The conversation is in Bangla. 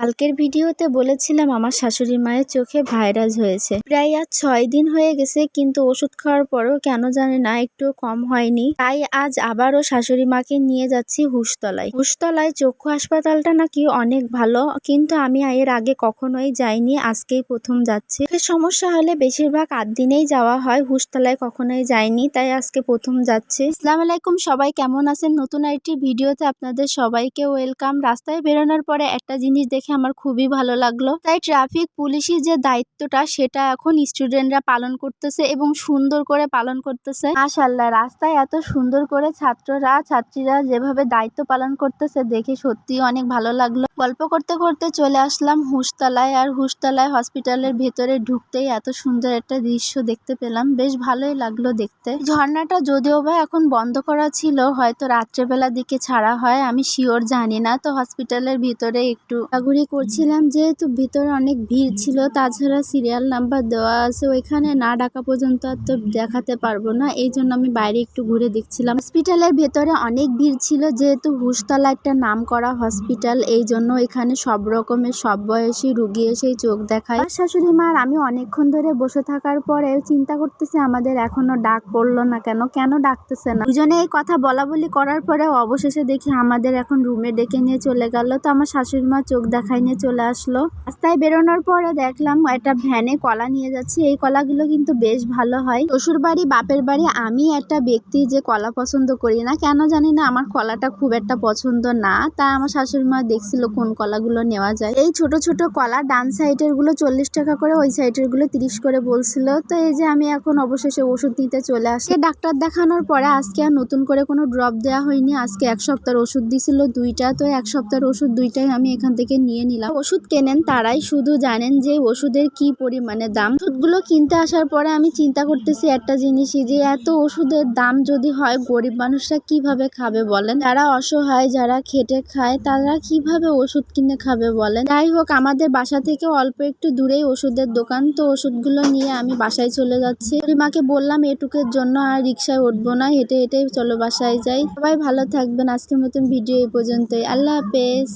কালকের ভিডিওতে বলেছিলাম আমার শাশুড়ি মায়ের চোখে ভাইরাস হয়েছে। প্রায় আজ ছয় দিন হয়ে গেছে, কিন্তু ওষুধ খাওয়ার পরেও কেন জানি না, একটু কম হয়নি। তাই আজ আবারও শাশুড়ি মাকে নিয়ে যাচ্ছি হুসতলায়। হুসতলায় চক্ষু হাসপাতালটা নাকি অনেক ভালো, কিন্তু আমি এর আগে কখনোই যাইনি, আজকেই প্রথম যাচ্ছি। সমস্যা হলে বেশিরভাগ আট দিনেই যাওয়া হয়, হুসতলায় কখনোই যাইনি, তাই আজকে প্রথম যাচ্ছি। আসসালামু আলাইকুম, সবাই কেমন আছেন? নতুন একটি ভিডিওতে আপনাদের সবাইকে ওয়েলকাম রাস্তায় বেরোনোর পরে একটা জিনিস দেখে আমার খুবই ভালো লাগল। তাই ট্রাফিক পুলিশের যে দায়িত্বটা, সেটা এখন স্টুডেন্টরা পালন করতেছে এবং সুন্দর করে পালন করতেছে। মাশাল্লাহ রাস্তায় এত সুন্দর করে ছাত্ররা, ছাত্রীরা যেভাবে দায়িত্ব পালন করতেছে, দেখে সত্যি অনেক ভালো লাগল। গল্প করতে করতে চলে আসলাম হুসতলায় আর হুসতলায় হসপিটালের ভেতরে ঢুকতেই এত সুন্দর একটা দৃশ্য দেখতে পেলাম। বেশ ভালোই লাগল দেখতে। ঝর্ণাটা যদিও বা এখন বন্ধ করা ছিল, হয়তো রাত্রেবেলার দিকে ছাড়া হয়, আমি শিওর জানি না। তো হসপিটালের ভিতরে একটু ঘোরাঘুরি করছিলাম, যেহেতু ভিতরে অনেক ভিড় ছিল, তাছাড়া সিরিয়াল নাম্বার দেওয়া আছে, ওইখানে না ডাকা পর্যন্ত আর তো দেখাতে পারব না এই জন্য আমি বাইরে একটু ঘুরে দেখছিলাম। হসপিটালের ভেতরে অনেক ভিড় ছিল, যেহেতু হুসতলা একটা নাম করা হসপিটাল এই জন্য এখানে সব রকমের, সব বয়সী রুগী এসেই চোখ দেখায়। আমার শাশুড়ি মার, আমি অনেকক্ষণ ধরে বসে থাকার পরে চিন্তা করতেছি, আমাদের এখনও ডাক পড়ল না কেন? কেন ডাকতেছে না? দুজনে এই কথা বলা বলি করার পরে অবশেষে দেখি আমাদের এখন রুমে ডেকে নিয়ে চলে গেল। তো আমার শাশুড়ি মা চোখ দেখাই নিয়ে চলে আসলো। রাস্তায় বেরোনোর পরে দেখলাম একটা ভ্যানে কলা নিয়ে যাচ্ছি। এই কলাগুলো কিন্তু বেশ ভালো হয়। শ্বশুর বাড়ি, বাপের বাড়ি, আমি একটা ব্যক্তি যে কলা পছন্দ করি না, কেন জানি না আমার কলাটা খুব একটা পছন্দ না। তা আমার শাশুড়ি মা দেখছিল কোন কলাগুলো নেওয়া যায়। এই ছোট ছোট কলা ডান সাইডেরগুলো চল্লিশ টাকা করে, ওই সাইডেরগুলো তিরিশ করে বলছিল। তো এই যে আমি এখন অবশেষে ওষুধ নিতে চলে আসি ডাক্তার দেখানোর পরে আজকে আর নতুন করে কোনো ড্রপ দেওয়া হয়নি। আজকে এক সপ্তাহের ওষুধ দিছিল দুইটা। তো এক সপ্তাহের ওষুধ দুইটাই আমি এখান থেকে নিয়ে নিলাম। ওষুধ কেনেন তারাই শুধু জানেন যে ওষুধের কি পরিমাণে দাম। ওষুধগুলো কিনতে আসার পরে আমি চিন্তা করতেছি একটা জিনিসই যে এত ওষুধের দাম যদি হয় গরিব মানুষরা কীভাবে খাবে বলেন? যারা অসহায়, যারা খেটে খায়, তারা কীভাবে ওষুধ কিনে খাবে বলেন। যাই হোক, আমাদের বাসা থেকে অল্প একটু দূরেই ওষুধের দোকান। তো ওষুধগুলো নিয়ে আমি বাসায় চলে যাচ্ছি। মাকে বললাম, এটুকের জন্য আর রিক্সায় উঠবো না, হেঁটে হেঁটে চলো বাসায় যাই। সবাই ভালো থাকবেন। আজকের মতন ভিডিও এই পর্যন্তই। আল্লাহ হাফেজ।